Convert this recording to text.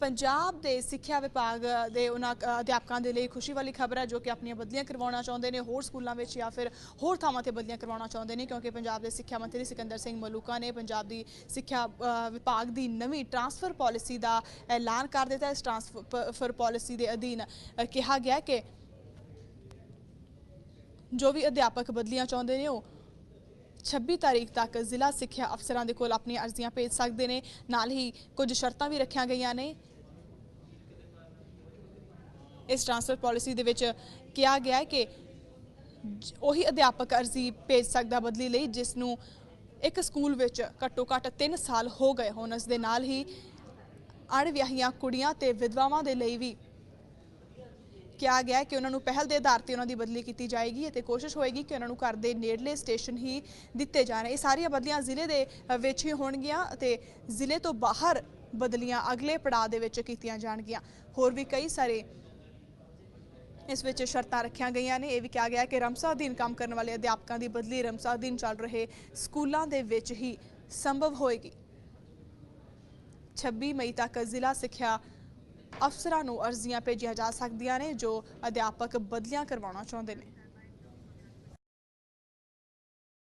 ਪੰਜਾਬ ਦੇ ਸਿੱਖਿਆ ਵਿਭਾਗ ਦੇ ਉਹਨਾਂ ਅਧਿਆਪਕਾਂ ਦੇ ਲਈ ਖੁਸ਼ੀ ਵਾਲੀ ਖਬਰ ਹੈ ਜੋ ਕਿ ਆਪਣੀਆਂ ਬਦਲੀਆਂ ਕਰਵਾਉਣਾ ਚਾਹੁੰਦੇ ਨੇ ਹੋਰ ਸਕੂਲਾਂ ਵਿੱਚ ਜਾਂ ਫਿਰ ਹੋਰ ਥਾਵਾਂ ਤੇ ਬਦਲੀਆਂ ਕਰਵਾਉਣਾ ਚਾਹੁੰਦੇ ਨੇ ਕਿਉਂਕਿ ਪੰਜਾਬ ਦੇ ਸਿੱਖਿਆ ਮੰਤਰੀ ਸਿਕੰਦਰ ਸਿੰਘ ਮਲੂਕਾ ਨੇ ਪੰਜਾਬ ਦੀ ਸਿੱਖਿਆ ਅ, ਵਿਭਾਗ ਦੀ ਨਵੀਂ ਟਰਾਂਸਫਰ ਪਾਲਿਸੀ ਦਾ ਐਲਾਨ ਕਰ ਦਿੱਤਾ ਇਸ ਟਰਾਂਸਫਰ ਪਾਲਿਸੀ ਦੇ ਅਧੀਨ ਕਿਹਾ ਗਿਆ ਕਿ ਜੋ ਵੀ ਅਧਿਆਪਕ ਬਦਲੀਆਂ ਚਾਹੁੰਦੇ ਨੇ ਉਹ 26 ਤਾਰੀਖ ਤੱਕ ਜ਼ਿਲ੍ਹਾ ਸਿੱਖਿਆ ਅਫਸਰਾਂ ਦੇ ਕੋਲ ਆਪਣੀਆਂ ਅਰਜ਼ੀਆਂ ਭੇਜ ਸਕਦੇ ਨੇ। ਨਾਲ ਹੀ ਕੁਝ ਸ਼ਰਤਾਂ ਵੀ ਰੱਖੀਆਂ ਗਈਆਂ ਨੇ। ਇਸ ਟ੍ਰਾਂਸਫਰ ਪਾਲਿਸੀ ਦੇ ਵਿੱਚ ਕਿਹਾ ਗਿਆ ਹੈ ਕਿ ਉਹੀ ਅਧਿਆਪਕ ਅਰਜ਼ੀ ਭੇਜ ਸਕਦਾ ਬਦਲੀ ਲਈ, ਜਿਸ ਨੂੰ ਇੱਕ ਸਕੂਲ ਵਿੱਚ ਘੱਟੋ ਘੱਟ 3 ਸਾਲ ਹੋ ਗਏ ਹੋਣ। ਇਸ ਦੇ ਨਾਲ ਹੀ ਅਣਵਿਆਹੀਆਂ ਕੁੜੀਆਂ ਤੇ ਵਿਧਵਾਵਾਂ ਦੇ ਲਈ ਵੀ ਕਿਹਾ ਗਿਆ ਕਿ ਉਹਨਾਂ ਨੂੰ ਪਹਿਲ ਦੇ ਆਧਾਰ ਤੇ ਉਹਨਾਂ ਦੀ ਬਦਲੀ ਕੀਤੀ ਜਾਏਗੀ ਅਤੇ ਕੋਸ਼ਿਸ਼ ਹੋਏਗੀ ਕਿ ਉਹਨਾਂ ਨੂੰ ਘਰ ਦੇ ਨੇੜਲੇ ਸਟੇਸ਼ਨ ਹੀ ਦਿੱਤੇ ਜਾਣ। ਇਹ ਸਾਰੀਆਂ ਬਦਲੀਆਂ ਜ਼ਿਲ੍ਹੇ ਦੇ ਵਿੱਚ ਹੀ ਹੋਣਗੀਆਂ ਅਤੇ ਜ਼ਿਲ੍ਹੇ ਤੋਂ ਬਾਹਰ ਬਦਲੀਆਂ ਅਗਲੇ ਪੜਾਅ ਦੇ ਵਿੱਚ ਕੀਤੀਆਂ ਜਾਣਗੀਆਂ। ਹੋਰ ਵੀ ਕਈ ਸਾਰੇ ਇਸ ਵਿੱਚ ਸ਼ਰਤਾਂ ਰੱਖੀਆਂ ਗਈਆਂ ਨੇ। ਇਹ ਵੀ ਕਿਹਾ ਗਿਆ ਕਿ ਰਮਸਾ ਅਧੀਨ ਕੰਮ ਕਰਨ ਵਾਲੇ ਅਧਿਆਪਕਾਂ ਦੀ ਬਦਲੀ ਰਮਸਾ ਅਧੀਨ ਚੱਲ ਰਹੇ ਸਕੂਲਾਂ ਦੇ ਵਿੱਚ ਹੀ ਸੰਭਵ ਹੋਏਗੀ। 26 ਮਈ ਤੱਕ ਜ਼ਿਲ੍ਹਾ ਸਿੱਖਿਆ ਅਫਸਰਾਂ ਨੂੰ ਅਰਜ਼ੀਆਂ ਭੇਜੀਆਂ ਜਾ ਸਕਦੀਆਂ ਨੇ ਜੋ ਅਧਿਆਪਕ ਬਦਲੀਆਂ ਕਰਵਾਉਣਾ ਚਾਹੁੰਦੇ ਨੇ।